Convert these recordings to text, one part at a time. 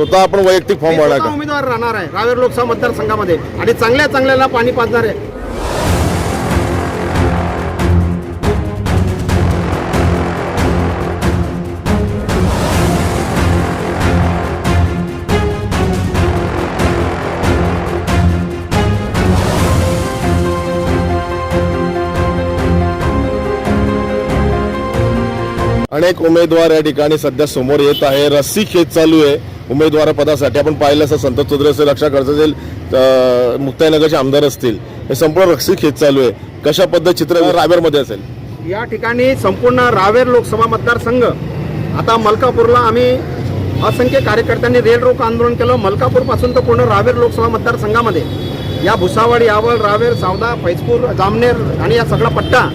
स्वतः आपण वैयक्तिक फॉर्म का? उमेदवार राहणार आहे? रावेर लोकसभा मतदारसंघामध्ये. आणि चांगल्या चांगल्याला पाणी पाजणार आहे. अनेक उमेदवार या ठिकाणी सध्या समोर येत आहे. रस्सी खेच चालू आहे. उमेदवार पदासाठी आपण पाहिलं असं संतोष चौधरी असेल रक्षा खर्च असेल मुक्ताईनगरचे आमदार असतील. हे संपूर्ण रस्सी खेच चालू आहे. कशा पद्धत चित्र रावेरमध्ये असेल? या ठिकाणी संपूर्ण रावेर लोकसभा मतदारसंघ आता मलकापूरला आम्ही असंख्य कार्यकर्त्यांनी रेल रोको आंदोलन केलं. मलकापूरपासून तर पूर्ण रावेर लोकसभा मतदारसंघामध्ये. या भुसावळ यावल रावेर सावदा फैजपूर जामनेर आणि या सगळा पट्टा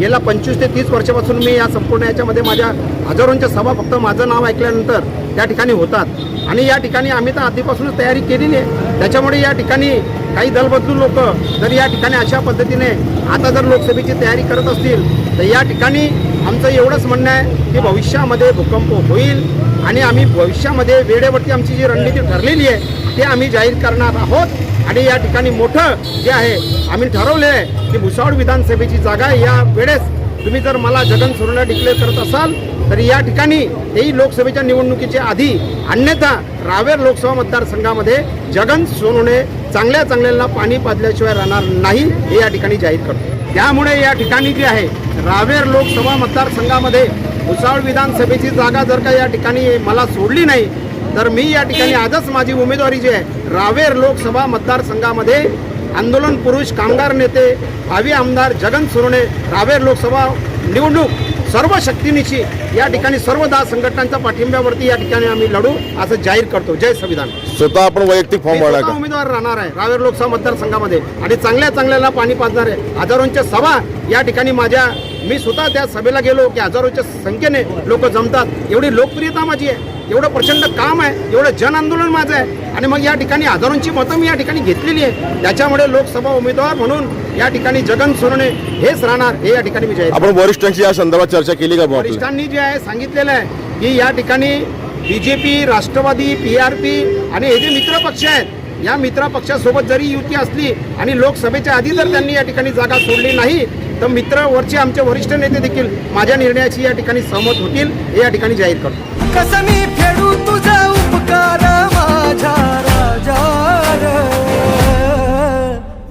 गेल्या पंचवीस ते तीस वर्षापासून मी या संपूर्ण याच्यामध्ये माझ्या हजारोंच्या सभा फक्त माझं नाव ऐकल्यानंतर त्या ठिकाणी होतात. आणि या ठिकाणी आम्ही तर आधीपासूनच तयारी केलेली आहे. त्याच्यामुळे या ठिकाणी काही दलबदलू लोक जर या ठिकाणी अशा पद्धतीने आता जर लोकसभेची तयारी करत असतील तर या ठिकाणी आमचं एवढंच म्हणणं आहे की भविष्यामध्ये भूकंप होईल आणि आम्ही भविष्यामध्ये वेळेवरती आमची जी रणनीती ठरलेली आहे ते आम्ही जाहीर करणार आहोत. आणि या ठिकाणी मोठं जे आहे आम्ही ठरवले आहे की भुसावळ विधानसभेची जागा या वेळेस तुम्ही जर मला जगन सोडणं डिक्लेअर करत असाल तर या ठिकाणी तेही लोकसभेच्या निवडणुकीच्या आधी अन्यथा रावेर लोकसभा मतदारसंघामध्ये जगन सोनवणे चांगल्या चांगल्याला पाणी पाजल्याशिवाय राहणार नाही हे या ठिकाणी जाहीर करतो. त्यामुळे या ठिकाणी जे आहे रावेर लोकसभा मतदारसंघामध्ये भुसावळ विधानसभेची जागा जर का या ठिकाणी मला सोडली नाही तर मी या ठिकाणी आजच माझी उमेदवारी जी आहे रावेर लोकसभा मतदारसंघामध्ये आंदोलन पुरुष कामगार नेते भावी आमदार जगन सुरणे रावेर लोकसभा निवडणूक. सर्व शक्तीनिशी या ठिकाणी सर्व दहा संघटनांच्या पाठिंब्यावरती या ठिकाणी आम्ही लढू असं जाहीर करतो. जय संविधान. स्वतः आपण वैयक्तिक फॉर्म भरला का? उमेदवार राहणार आहे रावेर लोकसभा मतदारसंघामध्ये. आणि चांगल्या चांगल्याला पाणी पाजणार आहे हजारोंच्या सभा या ठिकाणी माझ्या मी स्वतः त्या सभेला गेलो की हजारोच्या संख्येने लोक जमतात. एवढी लोकप्रियता माझी आहे एवढं प्रचंड काम आहे एवढं जन आंदोलन माझं आहे. आणि मग या ठिकाणी हजारोंची मतं मी या ठिकाणी घेतलेली आहे. त्याच्यामुळे लोकसभा उमेदवार म्हणून या ठिकाणी जगन सोनवणे हेच राहणार हे या ठिकाणी मी जाहीर आपण वरिष्ठांशी या संदर्भात चर्चा केली का? वरिष्ठांनी जे आहे सांगितलेलं आहे की या ठिकाणी BJP Rashtravadi P R P आणि हे जे मित्र पक्ष आहेत या मित्र पक्षासोबत जरी युती असली आणि लोकसभेच्या आधी जर त्यांनी या ठिकाणी जागा सोडली नाही तर मित्र वरचे आमचे वरिष्ठ नेते देखील माझ्या निर्णयाची या ठिकाणी सहमत होतील हे या ठिकाणी जाहीर करतो. कसं मी फेडू तुझा उपकार माझ्या राजा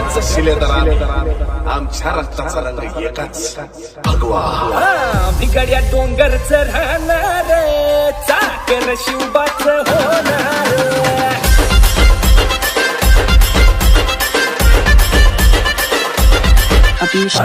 राजांचं शिलेदार आमच्या रक्ताचा रंग एकाच भगवा. भिगड्या डोंगरच राहणार चाकर शिवबाच होणार. भिगड्या